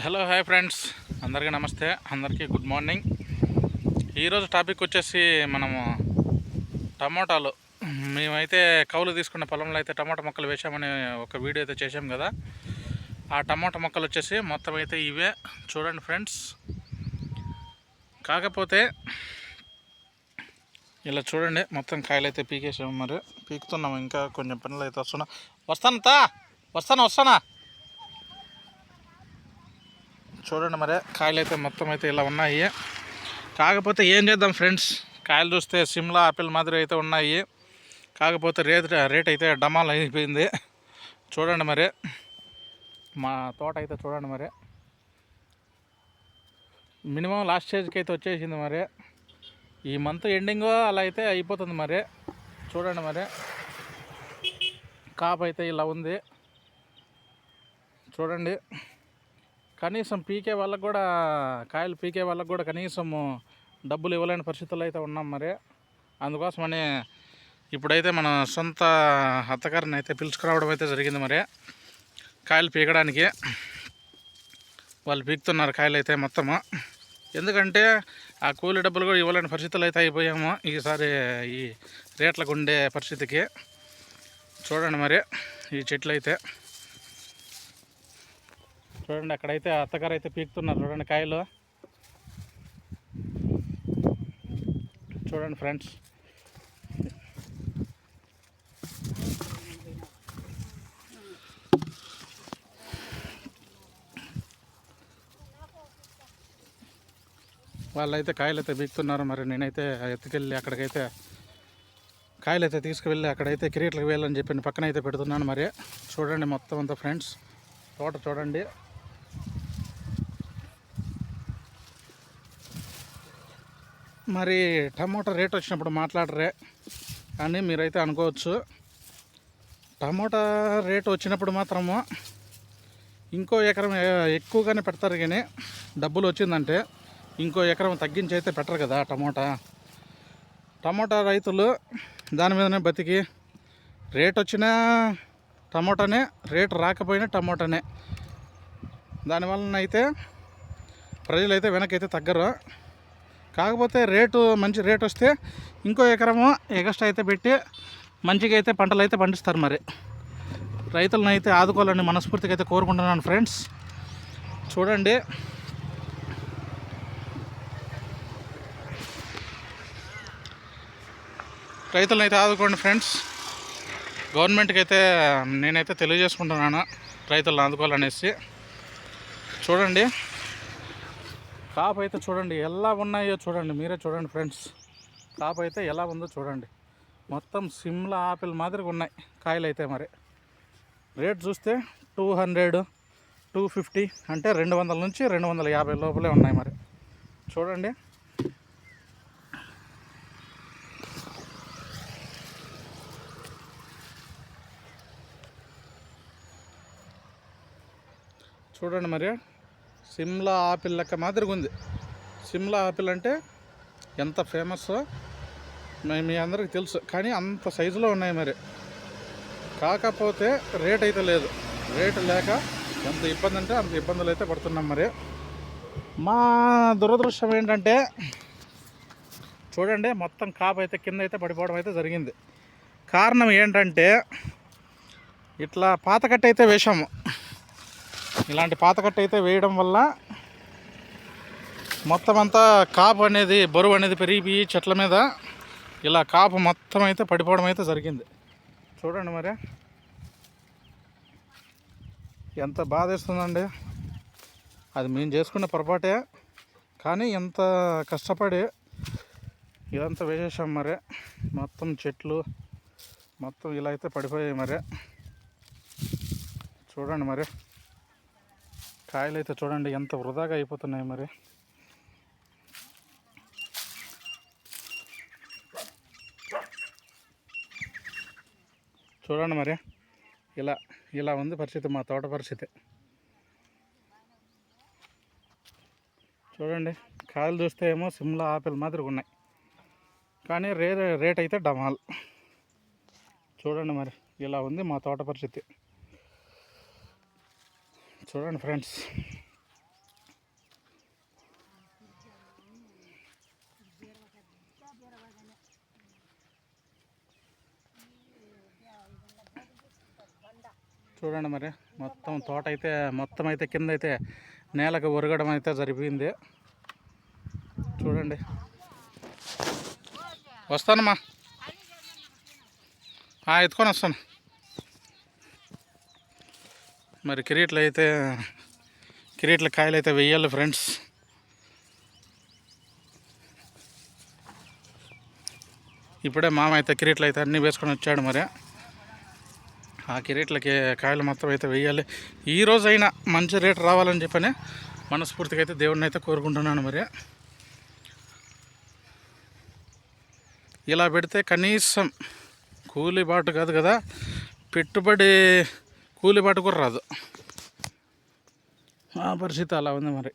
Hello hi friends అందరికీ నమస్తే. అందరికీ గుడ్ మార్నింగ్ ఈరోజు టాపిక్ వచ్చేసి మనము టమోటాలు. మేమైతే కౌలు తీసుకున్న పొలంలో అయితే టమాటా మొక్కలు వేసామని ఒక వీడియో అయితే చేసాం కదా. ఆ టమాటా మొక్కలు వచ్చేసి మొత్తం అయితే ఇవే. చూడండి ఫ్రెండ్స్ కాకపోతే ఇలా చూడండి మొత్తం కాయలు అయితే పీకేసాము మరి. పీకుతున్నాము ఇంకా కొంచెం పనులు అయితే వస్తున్నా వస్తాను తా. వస్తాను వస్తానా? చూడండి మరి కాయలు అయితే మొత్తం అయితే ఇలా ఉన్నాయి. కాకపోతే ఏం చేద్దాం ఫ్రెండ్స్ కాయలు చూస్తే సిమ్లా ఆపిల్ మాదిరి అయితే ఉన్నాయి. కాకపోతే రేట్ రేట్ అయితే డమాల్ అయిపోయింది. చూడండి మరి మా తోట అయితే చూడండి మరి. మినిమం లాస్ట్ స్టేజ్కి అయితే వచ్చేసింది మరి. ఈ మంత్ ఎండింగ్ అలా అయితే అయిపోతుంది మరి. చూడండి మరి కాపు అయితే ఇలా ఉంది. చూడండి. కనీసం పీకే వాళ్ళకు కూడా కాయలు పీకే వాళ్ళకు కూడా కనీసం డబ్బులు ఇవ్వలేని పరిస్థితుల్లో అయితే ఉన్నాం మరి. అందుకోసమని ఇప్పుడైతే మన సొంత అత్తగారిని అయితే పిలుచుకురావడం అయితే జరిగింది మరి. కాయలు పీకడానికి వాళ్ళు పీకుతున్నారు కాయలు అయితే మొత్తము. ఎందుకంటే ఆ కూలి డబ్బులు కూడా ఇవ్వలేని పరిస్థితులు అయితే అయిపోయాము ఈసారి ఈ రేట్లకు ఉండే పరిస్థితికి. చూడండి మరి ఈ చెట్లు అయితే. చూడండి అక్కడైతే అత్తగారు అయితే పీకుతున్నారు చూడండి కాయలు. చూడండి ఫ్రెండ్స్. వాళ్ళైతే కాయలు అయితే పీకుతున్నారు మరి నేనైతే ఎత్తుకెళ్ళి అక్కడికైతే కాయలు అయితే తీసుకువెళ్ళి అక్కడైతే కిరీట్లకు వెళ్ళని చెప్పి పక్కన అయితే పెడుతున్నాను మరి. చూడండి మొత్తం అంతా ఫ్రెండ్స్. తోట చూడండి. మరి టమోటా రేట్ వచ్చినప్పుడు మాట్లాడరే అని మీరైతే అనుకోవచ్చు. టమోటా రేట్ వచ్చినప్పుడు మాత్రము ఇంకో ఎకరం ఎక్కువగానే పెడతారు కానీ డబ్బులు వచ్చిందంటే ఇంకో ఎకరం తగ్గించి అయితే పెట్టరు కదా టమోటా. టమోటా రైతులు దాని మీదనే బతికి రేట్ వచ్చినా టమోటానే రేట్ రాకపోయినా టమోటానే. దానివలన అయితే ప్రజలు అయితే వెనక్కి అయితే తగ్గరు. కాకపోతే రేటు మంచి రేట్ వస్తే ఇంకో ఎకరము ఎగస్ట్రా అయితే పెట్టి మంచిగా అయితే పంటలు అయితే పండిస్తారు మరి. రైతులను అయితే ఆదుకోవాలని మనస్ఫూర్తిగా అయితే కోరుకుంటున్నాను ఫ్రెండ్స్. చూడండి. రైతులను అయితే ఆదుకోండి ఫ్రెండ్స్. గవర్నమెంట్కి అయితే నేనైతే తెలియజేసుకుంటున్నాను రైతులను ఆదుకోవాలనేసి. చూడండి. కాపు అయితే చూడండి ఎలా ఉన్నాయో చూడండి మీరే చూడండి ఫ్రెండ్స్. కాపు అయితే ఎలా ఉందో చూడండి. మొత్తం సిమ్లా ఆపిల్ మాదిరిగా ఉన్నాయి కాయలు అయితే మరి. రేట్ చూస్తే టూ హండ్రెడ్ టూ ఫిఫ్టీ అంటే రెండు వందల నుంచి రెండు వందల యాభై లోపలే ఉన్నాయి మరి. చూడండి. చూడండి మరి. సిమ్లా ఆపిల్ లెక్క మాదిరిగా ఉంది. సిమ్లా ఆపిల్ అంటే ఎంత ఫేమస్ మీ అందరికి తెలుసు. కానీ అంత సైజులో ఉన్నాయి మరి. కాకపోతే రేట్ అయితే లేదు. రేటు లేక ఎంత ఇబ్బంది అంటే అంత ఇబ్బందులు అయితే పడుతున్నాం మరి. మా దురదృష్టం ఏంటంటే చూడండి మొత్తం కాపు అయితే కింద అయితే పడిపోవడం అయితే జరిగింది. కారణం ఏంటంటే ఇట్లా పాతకట్ట అయితే వేశాము. ఇలాంటి పాతకట్ట అయితే వేయడం వల్ల మొత్తం అంతా కాపు అనేది బరువు అనేది పెరిగిపోయి చెట్ల మీద ఇలా కాపు మొత్తం అయితే పడిపోవడం అయితే జరిగింది. చూడండి మరి. ఎంత బాధేస్తుందండి అది మేము చేసుకున్న పొరపాటే. కానీ ఎంత కష్టపడి ఇదంతా వేసేసాం మరి. మొత్తం చెట్లు మొత్తం ఇలా అయితే పడిపోయాయి మరి. చూడండి మరి. కాయలు అయితే చూడండి ఎంత వృధాగా అయిపోతున్నాయి మరి. చూడండి మరి ఇలా ఇలా ఉంది పరిస్థితి మా తోట పరిస్థితి. చూడండి కాయలు చూస్తే ఏమో సిమ్లా ఆపిల్ మాదిరిగా ఉన్నాయి. కానీ రే రేట్ అయితే డమాల్. చూడండి మరి ఇలా ఉంది మా తోట పరిస్థితి. చూడండి ఫ్రెండ్స్. చూడండి మరి మొత్తం తోట అయితే మొత్తం అయితే కింద అయితే నేలకు ఒరగడం అయితే జరిపింది చూడండి. వస్తానమ్మా. ఎత్తుకొని వస్తాను. మరి కిరీట్లు అయితే కిరీట్ల కాయలు అయితే వెయ్యాలి ఫ్రెండ్స్. ఇప్పుడే మామ అయితే కిరీట్లు అయితే అన్నీ వేసుకొని వచ్చాడు మరి. ఆ కిరీట్లకి కాయలు మొత్తం అయితే వెయ్యాలి. ఈ రోజైనా మంచి రేటు రావాలని చెప్పని మనస్ఫూర్తిగా అయితే దేవుడిని అయితే కోరుకుంటున్నాను మరి. ఇలా పెడితే కనీసం కూలీ బాటు కాదు కదా. పెట్టుబడి కూలి బాటు కూడా రాదు. ఆ పరిస్థితి అలా ఉంది మరి.